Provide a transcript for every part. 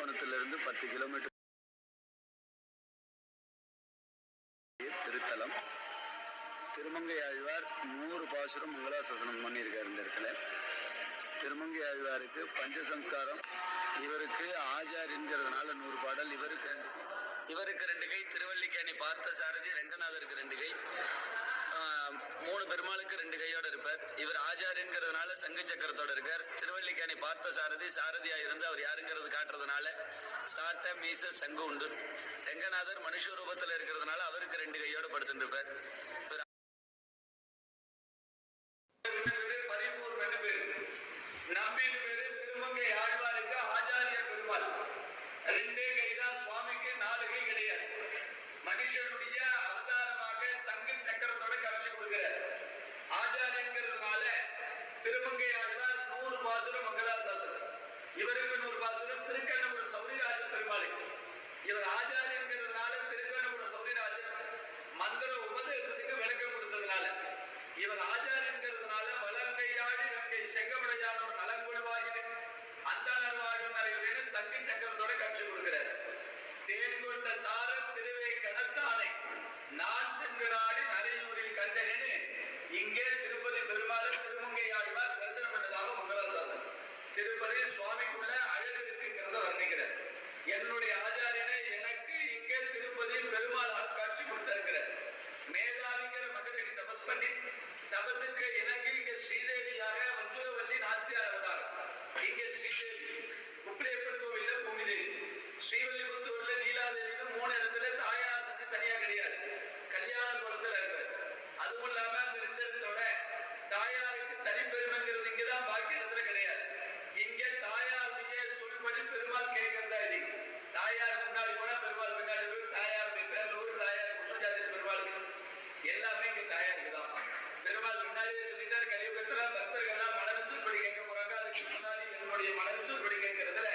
கும்பகோணத்திலிருந்து பத்து கிலோமீட்டர் திருத்தலம். திருமங்கை ஆழ்வார் நூறு பாசுரம் மங்களாசாசனம் பண்ணியிருக்கார் இந்த இடத்துல. திருமங்கை ஆழ்வாருக்கு பஞ்சசம்ஸ்காரம். இவருக்கு ஆஜார் என்கிறதுனால நூறு பாடல். இவருக்கு இவருக்கு ரெண்டு கை. திருவல்லிக்கேணி பார்த்த சாரதி ரங்கநாதருக்கு ரெண்டு கை. மூணு பெருமாளுக்கு ரெண்டு கையோட இருப்பார். இவர் ஆஜார் என்கிறதுனால சங்கு சக்கரத்தோட இருக்கார். திருவல்லிக்கேணி பார்த்த சாரதி சாரதியா இருந்து அவர் யாருங்கிறது காட்டுறதுனால சாட்ட மீச சங்கு உண்டு. ரெங்கநாதர் மனுஷ ரூபத்தில் இருக்கிறதுனால அவருக்கு ரெண்டு கையோட படுத்துட்டு இருப்பார் இவர் பரிபூர்ண சுவாமிக்கு நாலு கை கிடையாது. மனுஷனுடைய அவதாரமாக சங்கு சக்கரத்தோட காட்சி கொடுக்கிறார். ஆச்சாரியங்கிறதுனால திருமங்கை ஆழ்வார் நூறு பாசுரம் மங்களாசாசனம். இவருக்கு நூறு பாசுரம் திருக்கண்ணபுர சௌரிராஜ பெருமாளுக்கு இவர் ஆச்சாரியங்கிறதுனால திருக்கண்ணபுர சௌரிராஜன் மந்திர உபதேசத்துக்கு விளக்கம் கொடுத்ததுனால. இவர் ஆச்சாரியங்கிறதுனால வலங்கையாடி நங்கை செங்கமடையானோர் நலங்குழுவாயிரு அந்தாளர் வாழும் நரையுடன் சங்கு சக்கரத்தோட கற்றுக் கொடுக்கிறார். தேன் கொண்ட சாரம் திருவை கடத்தானை. நான் சென்றாடி நரையூரில் கண்டனேன்னு இங்கே பெருமாள் திருமங்கை ஆழ்வார் தரிசனம் பண்ணதாக மங்களாசாசனம் திருப்பதி சுவாமிக்குள்ள அழகு இருக்குங்கிறத வர்ணிக்கிறார். என்னுடைய ஆச்சாரியனை எனக்கு இங்கே திருப்பதி பெருமாளாக காட்சி கொடுத்திருக்கிறார். மேதாவிங்கிற மகரிஷி தபஸ் பண்ணி தபசுக்கு எனக்கு இங்க ஸ்ரீதேவியாக வஞ்சுவல்லி நாச்சியார் அவதாரம். இங்கே ஸ்ரீதேவி உப்பிலியப்பன் கோவில்ல பூமிதேவி. ஸ்ரீவல்லிபுத்தூர்ல நீலாதேவிக்கு மூணு இடத்துல தாயார் சந்தி தனியா கிடையாது கல்யாண குளத்துல இருக்கார் அதுவும் இல்லாம அந்த ரெண்டு இடத்தோட தாயாருக்கு தனி பெருமைங்கிறது இங்கதான் பாக்கி இடத்துல கிடையாது இங்க தாயாருடைய சொல்படி பெருமாள் கேட்கிறதா இது தாயார் முன்னாடி கூட பெருமாள் பின்னாடி இருக்கு. தாயாருடைய பேர்ல ஒரு தாயார் குஷஜாதி பெருமாள் எல்லாமே இங்க தாயாருக்கு தான் பெருமாள் முன்னாடியே சொல்லிட்டார் கலியுகத்துல பக்தர்கள்லாம் மனநச்சல் படி கேட்க போறாங்க. அதுக்கு முன்னாடி என்னுடைய மனநச்சல் படி கேட்கறதுல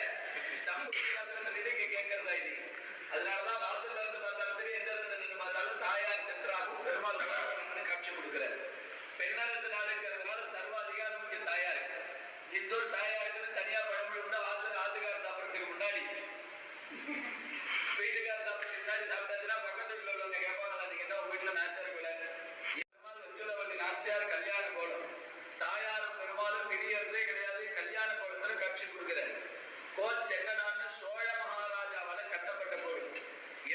தம்புராத்திரம் சொல்லிட்டு இங்க கேட்கறதா இது. அதனாலதான் வாசல்ல இருந்து பார்த்தாலும் சரி எந்த இடத்துல நின்று பார்த்தாலும் தாயார் சென்றாகும். பெருமாள் காட்சி கொடுக்கிறார். பெண்ணரசு நாடுங்கிறதுனால சர்வாதிகாரம் இங்க தாயார் இந்தூர் தாயாருக்குன்னு தனியா பழமொழி கூட ஆத்துல ஆத்துக்கார சாப்பிடறதுக்கு முன்னாடி வீட்டுக்கார சாப்பிட்டு முன்னாடி சாப்பிட்டாச்சுன்னா பக்கத்து வீட்டுல உள்ளவங்க கேட்பாங்க நீங்க என்ன உங்க வீட்டுல நேச்சர் நாச்சியார் கல்யாண கோலம் தாயாரும் பெருமாளும் பிரியறதே கிடையாது. கல்யாண கோலத்துல காட்சி கொடுக்கிறார் கோல் செங்கனான்னு சோழ மகாராஜாவால கட்டப்பட்ட கோவில்.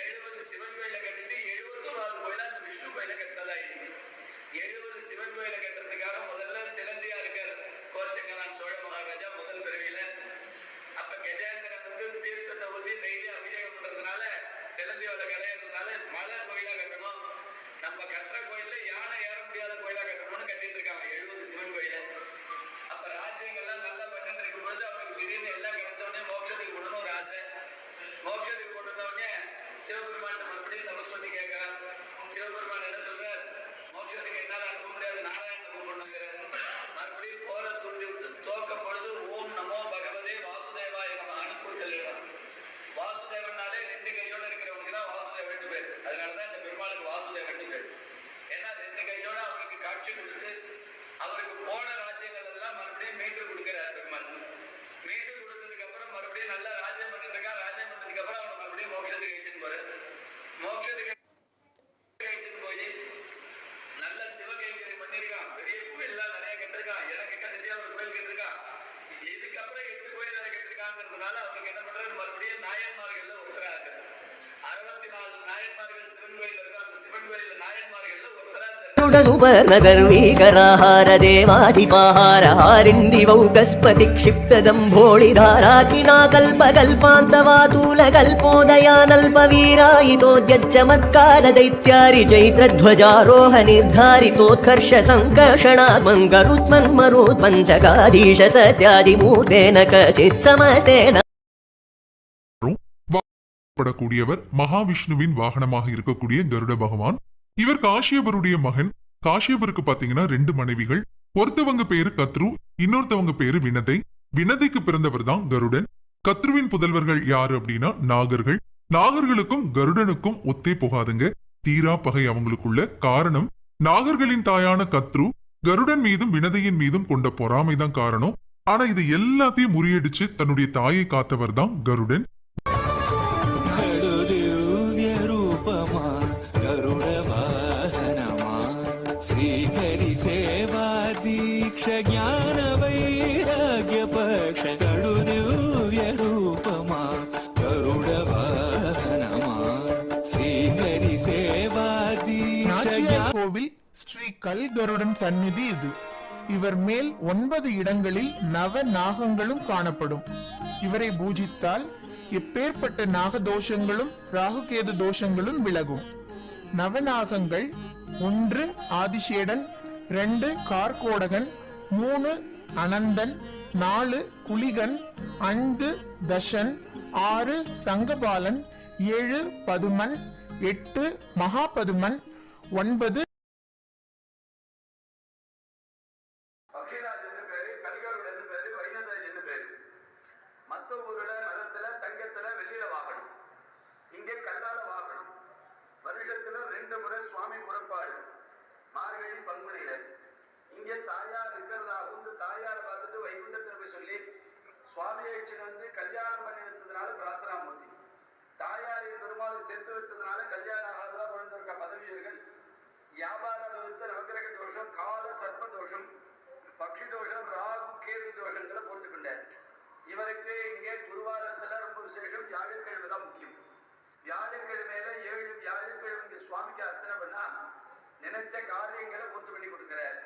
எழுபது சிவன் கோயில கட்டிட்டு எழுபத்தோராவது கோயில அந்த விஷ்ணு கோயில கட்டினதா எழுபது சிவன் கோயில கட்டுறதுக்காக முதல்ல சிலந்தியா இருக்கார் கோல் செங்கனான் சோழ மகாராஜா முதல் பிறவியில. அப்ப கஜேந்திரன் வந்து தீர்த்தத்தை ஊத்தி டெய்லி அபிஷேகம் பண்றதுனால சிலந்தியோட கதையதுனால மலை கோயிலா கட்டணும். நம்ம கட்டுற கோயில்ல யானை ஏற முடியாத கோயிலா கட்டணும்னு கட்டிட்டு இருக்காங்க. எழுபது சிவன் கோயில. அப்ப ராஜ்யங்கள்லாம் நல்லா பண்ணிட்டு இருக்கும் பொழுது அவருக்கு திடீர்னு எல்லாம் கிடைச்ச உடனே மோட்சத்துக்கு போடணும் ஒரு ஆசை. மோட்சத்துக்கு கொண்டு உடனே சிவபெருமான் மறுபடியும் தபஸ் பண்ணி கேட்கிறான் சிவபெருமான் என்ன சொல்றார்? மோட்சத்துக்கு என்னால அனுப்ப முடியாது. நாராயணன் கூப்பிடணுங்கிறார் மறுபடியும் மீட்டு கொடுக்கிறார் பெருமாள். மீட்டு கொடுத்ததுக்கு அப்புறம் மறுபடியும் நல்லா ராஜ்யம் பண்ணிட்டு இருக்கா? ராஜ்யம் பண்ணதுக்கு அப்புறம் அவனை மறுபடியும் மோட்சத்துக்கு இழுத்துட்டு போறாரு. மோட்சத்துக்கு இழுத்துட்டு போய் நல்ல சிவகைங்கரி பண்ணிருக்கான். பெரிய கோயில்லாம் நிறைய கட்டிருக்கான். எனக்கு கடைசியா ஒரு கோயில் கட்டிருக்கான். இதுக்கப்புறம் எட்டு கோயில் நிறைய கட்டிருக்காங்கிறதுனால அவனுக்கு என்ன பண்றாரு? மறுபடியும் நாயன்மார்கள்ல ஒருத்தரா இருக்கு நாயன்மார்கள் सुपर्णगर्वीकराहार देवाधिपाहारहारिन्दिवौ गस्पतिक्षिप्तदम्भोळिधाराकिना कल्पकल्पान्तवातूलकल्पोदयानल्पवीरायितोद्यच्चमत्कारदैत्यारि चैत्रध्वजारोह निर्धारितोत्कर्ष सङ्कर्षणात्मङ्गरुत्मन्मरुत्पञ्चकाधीश सत्यादिमूर्तेन कश्चित् समस्तेन படக்கூடியவர் மகாவிஷ்ணுவின் வாகனமாக இருக்கக்கூடிய கருட பகவான். இவர் காஷ்யபருடைய மகன். காஷ்யபருக்கு பாத்தீங்கன்னா ரெண்டு மனைவிகள். ஒருத்தவங்க பேரு கத்ரு இன்னொருத்தவங்க பேரு வினதை. வினதைக்கு பிறந்தவர் தான் கருடன். கத்ருவின் புதல்வர்கள் யாரு அப்படின்னா நாகர்கள். நாகர்களுக்கும் கருடனுக்கும் ஒத்தே போகாதுங்க. தீரா பகை அவங்களுக்குள்ள காரணம் நாகர்களின் தாயான கத்ரு கருடன் மீதும் வினதையின் மீதும் கொண்ட பொறாமைதான் காரணம். ஆனா இது எல்லாத்தையும் முறியடிச்சு தன்னுடைய தாயை காத்தவர் தான் கருடன். ಪಕ್ಷ ಜ್ಞಾನ ವೈರಾಗ್ಯ ಪಕ್ಷ ಕಡುದಿವ್ಯ ರೂಪಮ ಗರುಡ ವಾಹನಮ ಶ್ರೀಹರಿ ಸೇವಾ கோவில் ஸ்ரீ கல்கருடன் சந்நிதி இது இவர் மேல் ஒன்பது இடங்களில் நவ நாகங்களும் காணப்படும் இவரை பூஜித்தால் எப்பேற்பட்ட நாக தோஷங்களும் ராகுகேது தோஷங்களும் விலகும் நவநாகங்கள் ஒன்று ஆதிசேடன் ரெண்டு கார்கோடகன் மூணு அனந்தன் நாலு குளிகன் ஐந்து தஷன் ஆறு சங்கபாலன் ஏழு பதுமன் எட்டு மகாபதுமன் ஒன்பது ஊர்ல தங்கத்துல இங்கே கல்லால ரெண்டு முறை சுவாமி புறப்பாடு. மார்கழி பங்குனியில. இங்கே தாயார் இருக்கிறதாக வந்து தாயார் பார்த்துட்டு வைகுண்டத்தில் போய் சொல்லி சுவாமி அழைச்சிட்டு வந்து கல்யாணம் பண்ணி வச்சதுனால பிரார்த்தனா மூர்த்தி. தாயாரை பெருமாள் சேர்த்து வச்சதுனால கல்யாணம் ஆகாததா குழந்திருக்க பதவியர்கள். வியாபார விருத்த நவகிரக தோஷம் கால சர்ப்ப தோஷம் பக்ஷி தோஷம் ராகு கேது தோஷங்களை போட்டுக்கொண்டார் இவருக்கு இங்கே குருவாரத்துல ரொம்ப விசேஷம் வியாழக்கிழமை தான் முக்கியம். வியாழக்கிழமையில ஏழு வியாழக்கிழமை சுவாமிக்கு அர்ச்சனை பண்ணா நினைச்ச காரியங்களை பூர்த்தி பண்ணி கொடுக்கிறார்.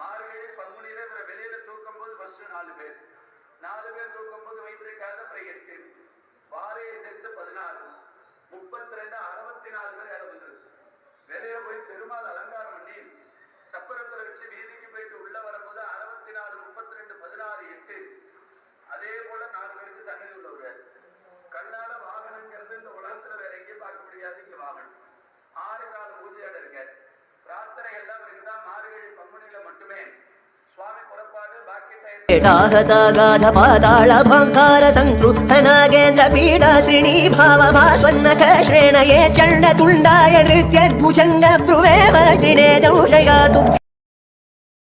மார்கழி பங்குனியில இவரை வெளியில தூக்கும் போது ஃபர்ஸ்ட் நாலு பேர். நாலு பேர் தூக்கும் போது வைத்திருக்காத அப்புறம் எட்டு. வாரையை சேர்த்து பதினாறு. முப்பத்தி ரெண்டு அறுபத்தி நாலு பேர் இறந்துருக்கு வெளியில போய் பெருமாள் அலங்காரம் பண்ணி சப்பரத்துல வச்சு வீதிக்கு போயிட்டு உள்ள வரும்போது அறுபத்தி நாலு முப்பத்தி ரெண்டு பதினாறு எட்டு. அதே போல நாலு பேருக்கு சன்னதி உள்ளவர். கண்ணால வாகனங்கிறது இந்த உலகத்துல வேற எங்கேயும் பார்க்க முடியாது இங்க வாகனம். ஆறு கால பூஜையோட இருக்காரு. பிரார்த்தனைகள்லாம் இருந்தா மார்கழி பங்குனியில மட்டுமே சுவாமி புறப்பாடு பாக்கி டயத்துல टाहतागाध पाताळभाङ्कार सङ्क्रुद्ध नागेन्द्र पीडा श्रीणी भावभास्वन्नख श्रेणये चण्डतुण्डाय नृत्यद्भुजङ्ग ब्रुवे वज्रिणे दंशयातु